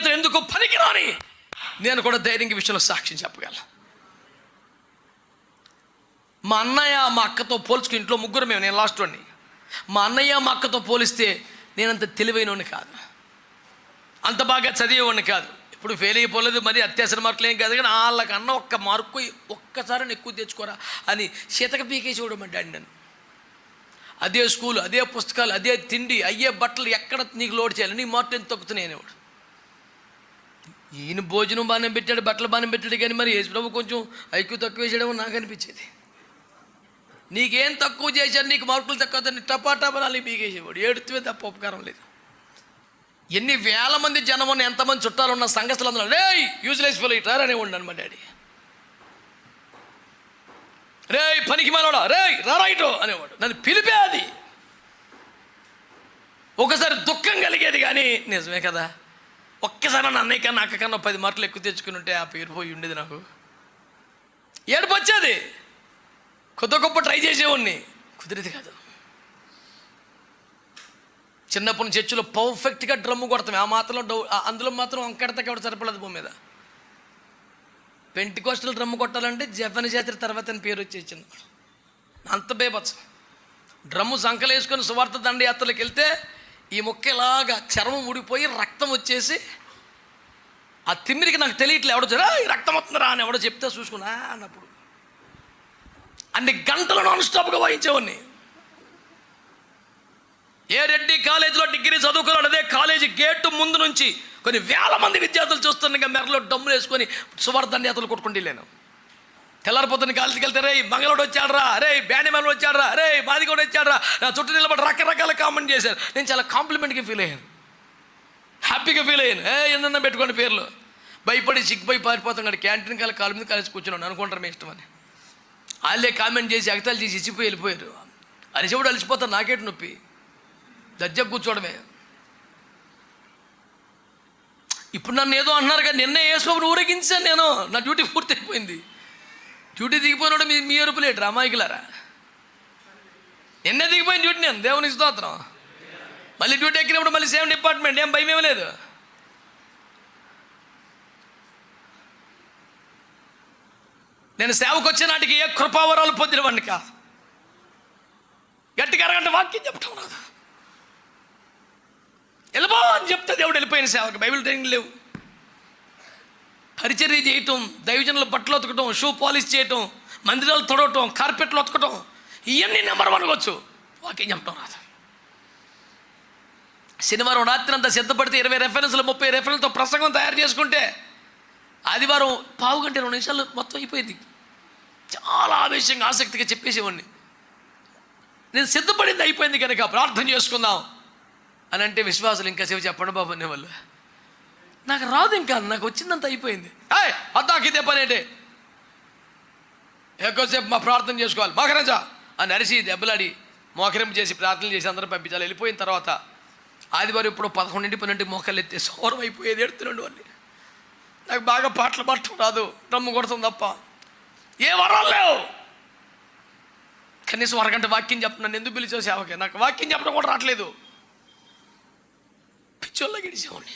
ఇతను ఎందుకు పనికిరాని నేను కూడా ధైర్యంగా విషయంలో సాక్ష్యం చెప్పగలను మా అన్నయ్య మా అక్కతో పోల్చుకుని ఇంట్లో ముగ్గురు మేము నేను లాస్ట్ వాడిని మా అన్నయ్య మా అక్కతో పోలిస్తే నేనంత తెలివైనవాడిని కాదు. అంత బాగా చదివేవాడిని కాదు. ఇప్పుడు ఫెయిల్ అయిపోలేదు మరి అత్యాసర మార్కులు ఏం కాదు కానీ వాళ్ళకన్నా ఒక్క మార్కు ఒక్కసారి ఎక్కువ తెచ్చుకోరా అని శీతక పీకేసి చూడడం డాడీ నన్ను. అదే స్కూల్ అదే పుస్తకాలు అదే తిండి అయ్యే బట్టలు ఎక్కడ నీకు లోడ్ చేయాలి? నీ మార్కులు ఎంత తగ్గుతున్నాయి అనేవాడు. ఈయన భోజనం బాగానే పెట్టాడు బట్టలు బాగానే పెట్టాడు కానీ మరి యేసుప్రభు కొంచెం ఐక్యూ తక్కువ వేసాడేమో నాకు అనిపించేది. నీకేం తక్కువ చేశాడు నీకు మార్కులు తక్కువ దాన్ని టపాటాపనాలి బీగేసేవాడు. ఏడుతువే తప్ప ఉపకారం లేదు. ఎన్ని వేల మంది జనం ఉన్న ఎంతమంది చుట్టాలు ఉన్న సంఘస్థలు అందరూ రే యూజ్లెస్ ఫుల్ ఇటారు అనేవాడు అనమాట మా డాడీ. రే పనికి మాలోడా రే రారాయిటో అనేవాడు. నన్ను పిలిపే అది. ఒకసారి దుఃఖం కలిగేది కానీ నిజమే కదా ఒక్కసారి నా అన్నయ్య కన్నా అక్క కన్నా పది మార్కులు ఎక్కువ తెచ్చుకుని ఉంటే ఆ పేరు పోయి ఉండేది నాకు. ఏడుపు వచ్చేది. కొత్త గొప్ప ట్రై చేసేవాడిని. కుదిరేది కాదు. చిన్నప్పటి నుంచి చర్చిలో పర్ఫెక్ట్గా డ్రమ్ము కొడతాం. ఆ మాత్రం డౌ అందులో మాత్రం అంకడత కాబట్టి సరిపడదు భూమి మీద. పెంటి కోస్టల్ డ్రమ్ము కొట్టాలంటే జపని జాతర తర్వాత అని పేరు వచ్చేసింది అంత బేబత్సం డ్రమ్ము సంకలేసుకొని సువార్త దండయాత్రలకు వెళ్తే ఈ మొక్క ఇలాగా చర్మం ఊడిపోయి రక్తం వచ్చేసి ఆ తిమ్మిరికి నాకు తెలియట్లే ఎవడో జరా ఈ రక్తం వస్తుందిరా అని ఎవడో చెప్తే చూసుకున్నా అన్నప్పుడు. అన్ని గంటలు నాన్ స్టాప్గా వాయించేవాడిని. ఏ రెడ్డి కాలేజీలో డిగ్రీ చదువుకున్నాడు అదే కాలేజీ గేటు ముందు నుంచి కొన్ని వేల మంది విద్యార్థులు చూస్తుండగా మెరలో డమ్ములు వేసుకొని సువర్ధన్యాతలు కొట్టుకుంటూ లేను తెల్లారిపోతున్న కాలేజీకి వెళ్తే రే మంగళోడు వచ్చాడరా రే బ్యానిమల్ వచ్చాడరా రే మాదిగోడు వచ్చాడరా నా చుట్టూ నిలబడి రకరకాల కామెంట్ చేశారు. నేను చాలా కాంప్లిమెంట్కి ఫీల్ అయ్యాను. హ్యాపీగా ఫీల్ అయ్యాను. ఏ ఏందన్నా పెట్టుకోండి పేర్లు. భయపడి సిగ్గుపోయి పారిపోతున్నాడు క్యాంటీన్ కాల కాలు మీద కలిసి కూర్చున్నాను. అనుకుంటారు మీ ఇష్టమని వాళ్ళే కామెంట్ చేసి ఎగతాలు చేసి ఇచ్చిపోయి వెళ్ళిపోయారు. అరిచేవాడు అలిసిపోతారు నాకేటి నొప్పి. దజ్జ కూర్చోవడమే. ఇప్పుడు నన్ను ఏదో అన్నారు కానీ నిన్నే వేసుకోమని ఊరేగించాను నేను. నా డ్యూటీ పూర్తి అయిపోయింది. డ్యూటీ దిగిపోయినాడు మీ మీ ఎరుపులేడు రామాయికులారా నిన్నే దిగిపోయింది డ్యూటీ నేను. దేవుని స్తోత్రం. మళ్ళీ డ్యూటీ ఎక్కినప్పుడు మళ్ళీ సేమ్ డిపార్ట్మెంట్ ఏం భయం ఏమీ లేదు. నేను సేవకు వచ్చే నాటికి ఏ కృపావరాలు పొందినవాడిని కాదు. గట్టిగా అరగంట వాక్యం చెప్పటం రాదు. వెళ్ళబో అని చెప్తే దేవుడు వెళ్ళిపోయిన సేవకు. బైబిల్ ట్రైనింగ్ లేవు. పరిచర్య చేయటం దైవజనుల బట్టలు ఉతకటం షూ పాలిష్ చేయటం మందిరాలు తొడవటం కార్పెట్లు ఉతకటం ఇవన్నీ నెంబర్ వన్ వచ్చు. వాకింగ్ చెప్పటం రాదు. శనివారం రాత్రి అంతా సిద్ధపడితే ఇరవై రెఫరెన్స్లు ముప్పై రెఫరెన్స్తో ప్రసంగం తయారు చేసుకుంటే ఆదివారం పావు గంట రెండు నిమిషాలు మొత్తం అయిపోయింది. చాలా ఆవేశంగా ఆసక్తిగా చెప్పేసేవాడిని. నేను సిద్ధపడింది అయిపోయింది కనుక ప్రార్థన చేసుకుందాం అని అంటే విశ్వాసులు ఇంకా సేవ చెప్పండి బాబు అనేవాళ్ళు. నాకు రాదు ఇంకా నాకు వచ్చిందంత అయిపోయింది. ఏయ్ అద్దాకి ఇదే పని ఏంటి? ఎక్కువసేపు మా ప్రార్థన చేసుకోవాలి. మోకరంజా అని అరిసి దెబ్బలాడి మోకరింపు చేసి ప్రార్థన చేసి అందరూ పంపించాలి. వెళ్ళిపోయిన తర్వాత ఆదివారం ఇప్పుడు పదకొండింటి పన్నెండు మోకాలు ఎత్తే సౌరం అయిపోయేది ఎడుతున్నాడు అని నాకు బాగా పాటలు పట్టడం రాదు రమ్ము కొడతాం తప్ప. ఏ వరాలు లేవు. కనీసం అరగంట వాక్యం చెప్తున్నాను ఎందుకు పిలిచావు సేవకి? నాకు వాక్యం చెప్పడం కూడా రావట్లేదు. పిచ్చోళ్ళ గడిచేవాడిని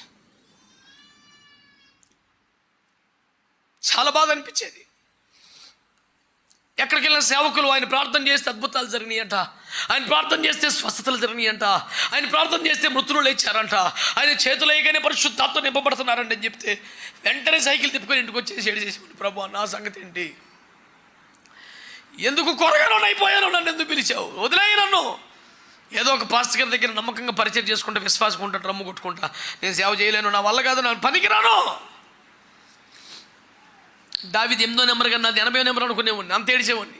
చాలా బాధ అనిపించేది. ఎక్కడికి వెళ్ళిన సేవకులు ఆయన ప్రార్థన చేస్తే అద్భుతాలు జరిగినాయంట. ఆయన ప్రార్థన చేస్తే స్వస్థతలు జరిగినాయంట. ఆయన ప్రార్థన చేస్తే మృతులు లేచారంట. ఆయన చేతులు వేయగానే పరిశుద్ధాత్మ నింపబడుతున్నారంట అని చెప్తే వెంటనే సైకిల్ తిప్పుకొని ఇంటికి వచ్చేసి ఏడు చేసి ప్రభు నా సంగతి ఏంటి? ఎందుకు కొరగానో అయిపోయాను నన్ను ఎందుకు పిలిచావు? వదిలేయి నన్ను. ఏదో ఒక పాస్టర్ గారి దగ్గర నమ్మకంగా పరిచయం చేసుకుంటా విశ్వాసం ఉంటా డ్రమ్ము కొట్టుకుంటా. నేను సేవ చేయలేను నా వల్ల కాదు నా పనికి రాను దావిది ఎనిమిదో నెంబర్ కన్నా నాది ఎనభై నెంబర్ అనుకునేవాడిని. అంత ఏడిచేవాడిని.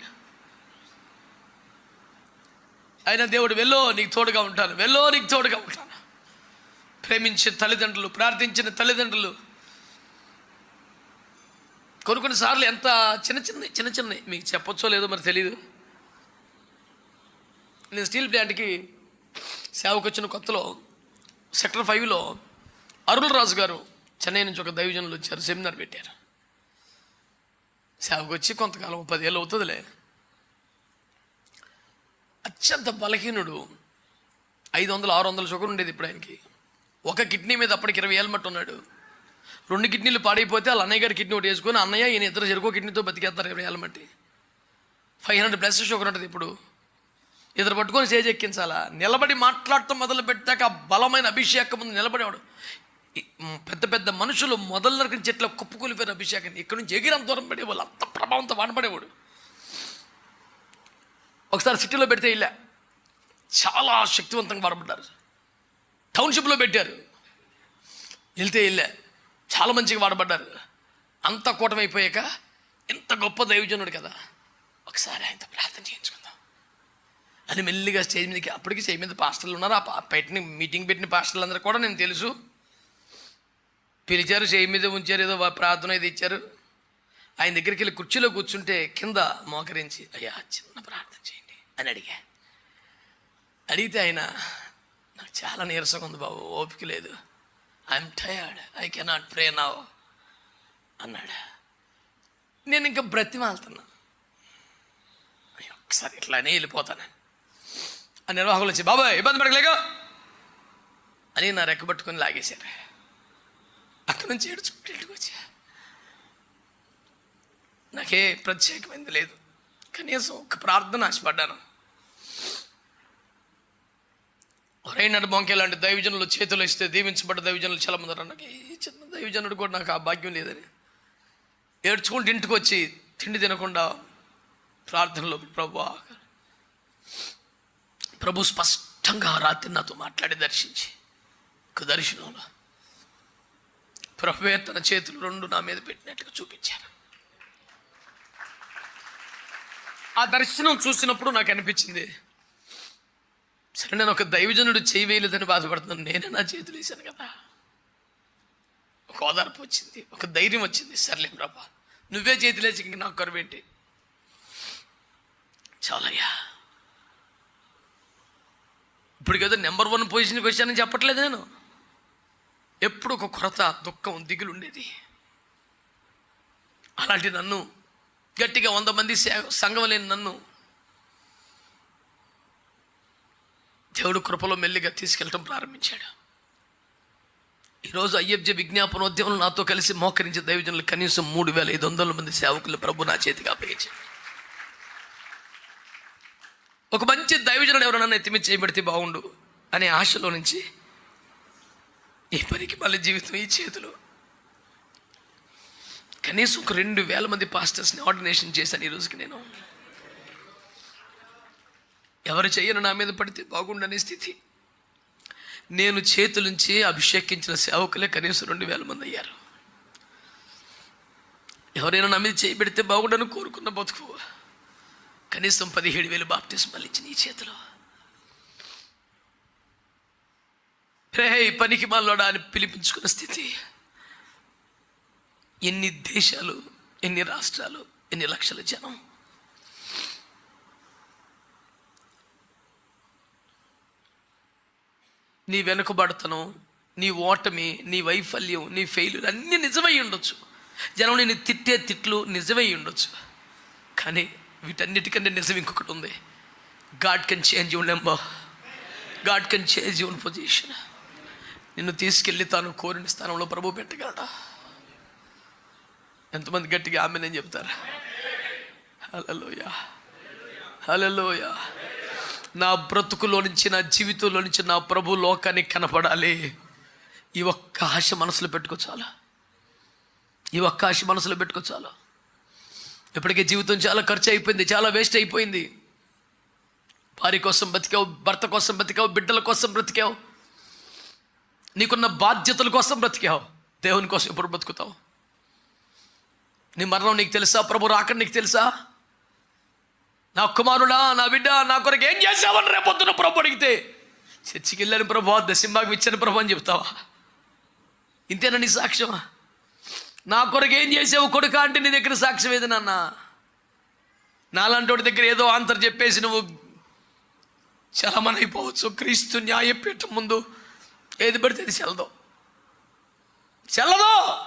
అయినా దేవుడు వెళ్ళో నీకు తోడుగా ఉంటాను. వెళ్ళో నీకు తోడుగా ఉంటాను. ప్రేమించే తల్లిదండ్రులు ప్రార్థించిన తల్లిదండ్రులు. కొన్ని కొన్నిసార్లు ఎంత చిన్న చిన్న చిన్న చిన్న మీకు చెప్పొచ్చో లేదో మరి తెలీదు. నేను స్టీల్ ప్లాంట్కి సేవకు వచ్చిన కొత్తలో సెక్టర్ ఫైవ్లో అరుణ్ రాజు గారు చెన్నై నుంచి ఒక దైవజనులు వచ్చారు సెమినార్ పెట్టారు. సేవకు వచ్చి కొంతకాలం పదేళ్ళు అవుతుందిలే. అత్యంత బలహీనుడు ఐదు వందలు ఆరు వందల షుగర్ ఉండేది ఇప్పుడు ఆయనకి. ఒక కిడ్నీ మీద అప్పటికి ఇరవై ఏళ్ళు మట్టు ఉన్నాడు. రెండు కిడ్నీలు పాడైపోతే వాళ్ళ అన్నయ్య గారి కిడ్నీ ఒకటి వేసుకొని అన్నయ్య ఈయన ఇద్దరు చెరుకో కిడ్నీతో బతికేస్తారు ఇరవై ఏళ్ళ మట్టి. ఫైవ్ హండ్రెడ్ ప్లస్ షుగర్ ఉంటుంది ఇప్పుడు. ఇద్దరు పట్టుకొని స్టేజ్ ఎక్కించాలా? నిలబడి మాట్లాడటం మొదలు పెట్టాక బలమైన అభిషేకం ముందు నిలబడేవాడు. పెద్ద పెద్ద మనుషులు మొదలు నరికిన చెట్ల కుప్పకూలిపోయిన అభిషేకాన్ని ఇక్కడ నుంచి ఎగిరం దూరం పడేవాళ్ళు. అంత ప్రభావంతో వాడబడేవాడు ఒకసారి సిటీలో పెడితే ఇలా చాలా శక్తివంతంగా వాడబడ్డారు. టౌన్షిప్లో పెట్టారు. వెళ్తే వెళ్ళా చాలా మంచిగా వాడబడ్డారు. అంత కూటమైపోయాక ఇంత గొప్ప దైవజనుడు కదా. ఒకసారి ఆయనతో ప్రార్థన చేయించుకుందాం. అని మెల్లిగా స్టేజ్ మీదకి అప్పటికి స్టేజ్ మీద పాస్టర్లు ఉన్నారు. ఆ పెట్టిన మీటింగ్ పెట్టిన పాస్టర్లు అందరూ కూడా నేను తెలుసు. పిలిచారు చేయి మీద ఉంచారు ఏదో ప్రార్థన ఇది ఇచ్చారు. ఆయన దగ్గరికి వెళ్ళి కుర్చీలో కూర్చుంటే కింద మోకరించి అయ్యా చిన్న ప్రార్థన చేయండి అని అడిగా. అడిగితే ఆయన నాకు చాలా నీరసంగా ఉంది బాబు ఓపిక లేదు. I'm tired I cannot pray now అన్నాడు. నేను ఇంకా బ్రతిమాలుతున్నా. అయ్యో, ఒకసారి ఇట్లానే వెళ్ళిపోతాను ఆ నిర్వాహకులు వచ్చి బాబాయ్ ఇబ్బంది పడకలేక అని నా రెక్కబట్టుకొని లాగేశారు. అక్కడ నుంచి ఏడుచుకుంటూ ఇంటికి వచ్చా. నాకే ప్రత్యేకమైంది లేదు. కనీసం ఒక ప్రార్థన ఆశపడ్డాను. ఎవరైనా బొంకే లాంటి దైవజనులు చేతులు ఇస్తే దీవించబడ్డ దైవజనులు చాలా మంది నాకు ఈ చిన్న దైవజనుడు కూడా నాకు ఆ భాగ్యం లేదని. ఏడ్చుకుంటూ ఇంటికి వచ్చి తిండి తినకుండా ప్రార్థనలో ప్రభు ప్రభు స్పష్టంగా రాత్రి నాతో మాట్లాడి దర్శించి. ఒక దర్శనంలో ప్రభువే తన చేతులు రెండు నా మీద పెట్టినట్టుగా చూపించారు ఆ దర్శనం చూసినప్పుడు నాకు అనిపించింది సరే నేను ఒక దైవజనుడు చేయి వేయలేదని బాధపడుతున్నాను నేనే నా చేతులు వేశాను కదా. ఒక ఓదార్పు వచ్చింది ఒక ధైర్యం వచ్చింది సర్లే ప్రభా నువ్వే చేతులేసి ఇంక నాకు కరువేంటి చాలయ్యా. ఇప్పుడు కదా నెంబర్ వన్ పొజిషన్కి వచ్చానని చెప్పట్లేదు నేను. ఎప్పుడు ఒక కొరత దుఃఖం దిగులు ఉండేది. అలాంటి నన్ను గట్టిగా వంద మంది సంఘం లేని నన్ను దేవుడు కృపలో మెల్లిగా తీసుకెళ్ళటం ప్రారంభించాడు. ఈరోజు ఐఎఫ్జే విజ్ఞాపనోద్యమంలో నాతో కలిసి మోకరించే దైవజనులు కనీసం మూడు వేల ఐదు వందల మంది సేవకులు ప్రభు నా చేతికి అప్పగించాడు ఒక మంచి దైవజనుడు ఎవరైనా ఎత్తిమి చేయబడితే బాగుండు అనే ఆశలో నుంచి ఈ పనికి మళ్ళీ జీవితం ఈ చేతిలో. కనీసం ఒక రెండు వేల మంది పాస్టర్స్ని ఆర్డినేషన్ చేశాను ఈ రోజుకి నేను. ఎవరు చేయను నా మీద పడితే బాగుండనే స్థితి. నేను చేతులుంచి అభిషేకించిన సేవకులే కనీసం రెండు వేల మంది అయ్యారు. ఎవరైనా నా మీద చేయి పెడితే బాగుండని కోరుకున్న బతుకు. కనీసం పదిహేడు వేలు బాప్టిస్మాలు ఇచ్చిన ఈ చేతిలో. రే పనికి మాలోడా అని పిలిపించుకున్న స్థితి. ఎన్ని దేశాలు ఎన్ని రాష్ట్రాలు ఎన్ని లక్షల జనం. నీ వెనుకబడతనం నీ ఓటమి నీ వైఫల్యం నీ ఫెయిల్యూర్ అన్నీ నిజమై ఉండొచ్చు. జనం నేను తిట్టే తిట్లు నిజమై ఉండొచ్చు. కానీ వీటన్నిటికంటే నిజం ఇంకొకటి ఉంది. God can change your number God can change your position నిన్ను తీసుకెళ్ళి తాను కోరిన స్థానంలో ప్రభు పెట్టగలడా? ఎంతమంది గట్టిగా ఆమె నేను చెప్తారు. హలోయ హలోయ నా బ్రతుకులో నుంచి నా జీవితంలో నుంచి నా ప్రభు లోకానికి కనపడాలి. ఈ ఒక్క ఆశ మనసులో పెట్టుకోచాలా ఈ ఒక్క ఆశ మనసులో పెట్టుకోచాలా ఇప్పటికే జీవితం చాలా ఖర్చు అయిపోయింది చాలా వేస్ట్ అయిపోయింది. భార్య కోసం బతికావు భర్త కోసం బతికావు బిడ్డల కోసం బ్రతికావు. నీకున్న బాధ్యతల కోసం బ్రతికావు. దేవుని కోసం ఎప్పుడు బ్రతుకుతావు? నీ మరణం నీకు తెలుసా? ప్రభు రాక నీకు తెలుసా? నా కుమారుడా నా బిడ్డ నా కొరకు ఏం చేసావని రేపొద్దున ప్రభు అడిగితే చర్చికి వెళ్ళాను ప్రభు దశంబాగం ఇచ్చాను ప్రభు అని చెప్తావా? ఇంతేనా నీ సాక్ష్యం? నా కొరకు ఏం చేసావు కొడుక అంటే నీ దగ్గర సాక్ష్యం ఏది నాన్న? నాలాంటి దగ్గర ఏదో ఆంతర్ చెప్పేసి నువ్వు చలమనైపోవచ్చు. క్రీస్తు న్యాయపీఠం ముందు ఏది పడితే అది చెల్లదు. చెల్లదు!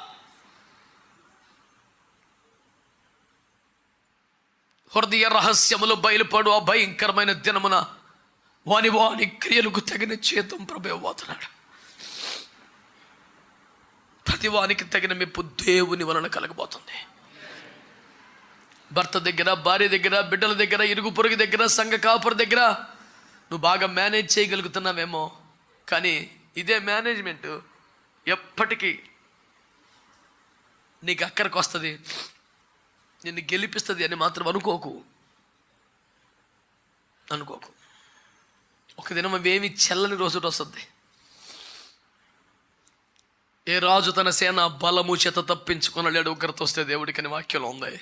హృదయ రహస్యములు బయలుపడు ఆ భయంకరమైన దినమున వాని వాని క్రియలకు తగిన చేతం ప్రభువతున్నాడు ప్రతి వానికి తగిన మెప్పు దేవుని వలన కలగబోతుంది. భర్త దగ్గర భార్య దగ్గర బిడ్డల దగ్గర ఇరుగు పొరుగు దగ్గర సంఘ కాపుర దగ్గర నువ్వు బాగా మేనేజ్ చేయగలుగుతున్నావేమో కానీ ఇదే మేనేజ్మెంట్ ఎప్పటికీ నీకు అక్కడికి వస్తుంది నిన్ను గెలిపిస్తుంది అని మాత్రం అనుకోకు. అనుకోకు. ఒక దినం అవేమి చెల్లని రోజు వస్తుంది. ఏ రాజు తన సేన బలము చేత తప్పించుకొనలేడు ఒకరితో వస్తే దేవుడికి అని వాక్యంలో ఉంది.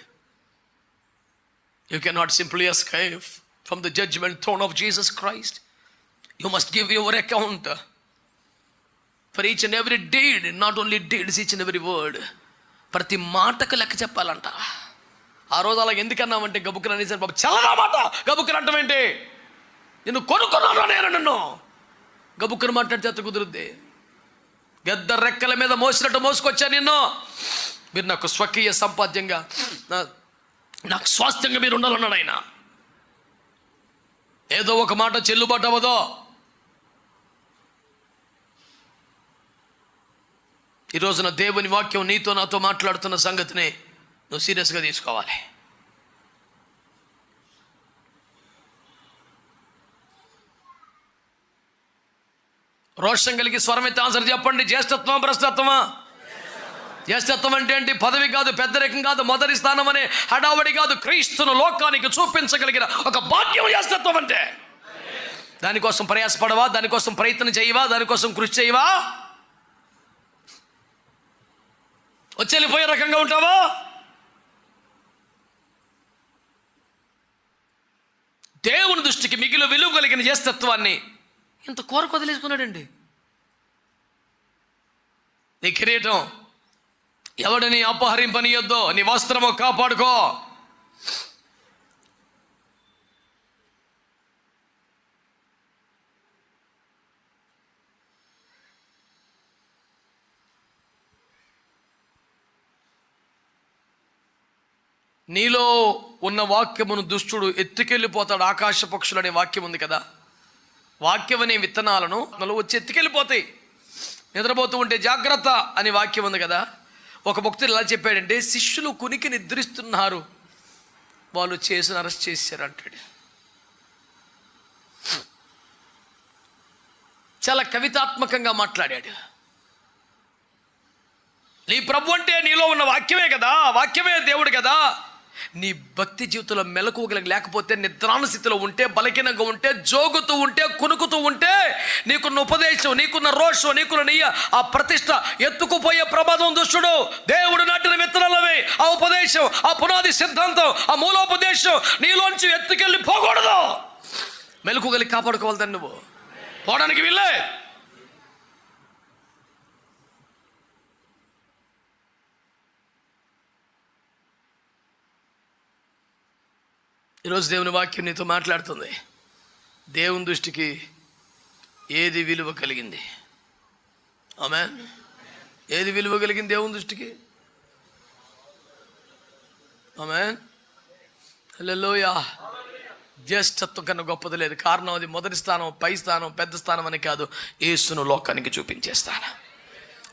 You can not simply escape from the judgement throne of Jesus Christ you must give your account for each and every deed not only deeds each and every word ప్రతి మాటకు లెక్క చెప్పాలంట. ఆ రోజు అలా ఎందుకన్నామంటే గబుక్కులు అనేసారు బాబు చల్లనా మాట. గబుక్కులు అంటాం ఏంటి? నిన్ను కొనుక్కున్నాను నేను నిన్ను. గబుక్కును మాట్లాడితే అత్త కుదురుద్ది. గద్ద రెక్కల మీద మోసినట్టు మోసుకొచ్చా నిన్ను? మీరు నాకు స్వకీయ సంపాద్యంగా నాకు స్వాస్థ్యంగా మీరు ఉండాలన్నాడు ఆయన. ఏదో ఒక మాట చెల్లుబాటు అవ్వదో ఈ రోజున దేవుని వాక్యం నీతో నాతో మాట్లాడుతున్న సంగతిని నువ్వు సీరియస్గా తీసుకోవాలి. రోషం కలిగి స్వరం ఎత్తి ఆన్సర్ చెప్పండి. జ్యేష్ఠత్వమా భ్రష్టత్వమా? జ్యేష్ఠత్వం అంటే ఏంటి? పదవి కాదు పెద్దరికం కాదు మొదటి స్థానం అనే హడావడి కాదు క్రీస్తును లోకానికి చూపించగలిగిన ఒక భాగ్యం జ్యేష్ఠత్వం అంటే. దానికోసం ప్రయాసపడవా? దానికోసం ప్రయత్నం చేయవా? దానికోసం కృషి చేయవా? వచ్చేళ్ళిపోయే రకంగా ఉంటావా? దేవుని దృష్టికి మిగిలి విలువ కలిగిన చేస్తత్వాన్ని ఇంత కోరకు వదిలేసుకున్నాడండి. నీ కిరీటం ఎవడిని అపహరింపనీయొద్దో నీ వస్త్రము కాపాడుకో. నీలో ఉన్న వాక్యమును దుష్టుడు ఎత్తుకెళ్ళిపోతాడు ఆకాశ పక్షులు అనే వాక్యం ఉంది కదా. వాక్యం అనే విత్తనాలను మనలో వచ్చి ఎత్తుకెళ్ళిపోతాయి. నిద్రపోతూ ఉంటే జాగ్రత్త అనే వాక్యం ఉంది కదా. ఒక భక్తుడు ఎలా చెప్పాడంటే శిష్యులు కునికి నిద్రిస్తున్నారు. వాళ్ళు చేసిన అరెస్ట్ చేశారు అంటాడు. చాలా కవితాత్మకంగా మాట్లాడాడు. నీ ప్రభు అంటే నీలో ఉన్న వాక్యమే కదా వాక్యమే దేవుడు కదా. నీ భక్తి జీవితంలో మెలకువగలిగి లేకపోతే నిద్రాను స్థితిలో ఉంటే బలహీనంగా ఉంటే జోగుతూ ఉంటే కునుకుతూ ఉంటే నీకున్న ఉపదేశం నీకున్న రోషం నీకున్న నెయ్య ఆ ప్రతిష్ట ఎత్తుకుపోయే ప్రమాదం దుష్టుడు దేవుడు నాటిన విత్తనాలవి ఆ ఉపదేశం ఆ పునాది సిద్ధాంతం ఆ మూలోపదేశం నీలోంచి ఎత్తుకెళ్ళి పోకూడదు. మెలకువగలిగి కాపాడుకోవాలి దాన్ని నువ్వు. పోవడానికి వీళ్ళే ఈరోజు దేవుని వాక్యం నీతో మాట్లాడుతుంది. దేవుని దృష్టికి ఏది విలువ కలిగింది? ఆమె ఏది విలువ కలిగింది దేవుని దృష్టికి? ఆమె హల్లెలూయా. జ్యేష్ఠత్వం కన్నా గొప్పది లేదు. కారణం అది మొదటి స్థానం పై స్థానం పెద్ద స్థానం అని కాదు. ఏసును లోకానికి చూపించే స్థానం.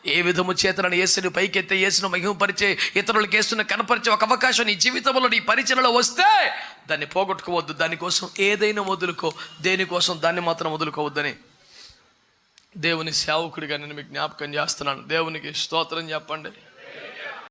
ఏ విధము చేతనని యేసుని పైకెత్తే యేసును మహిమపరిచే ఇతరులకు యేసును కనపరిచే ఒక అవకాశం నీ జీవితంలో నీ పరిచయలో వస్తే దాన్ని పోగొట్టుకోవద్దు. దానికోసం ఏదైనా వదులుకో. దేనికోసం దాన్ని మాత్రం వదులుకోవద్దని దేవుని సేవకుడిగా నేను మీకు జ్ఞాపకం చేస్తున్నాను. దేవునికి స్తోత్రం చెప్పండి.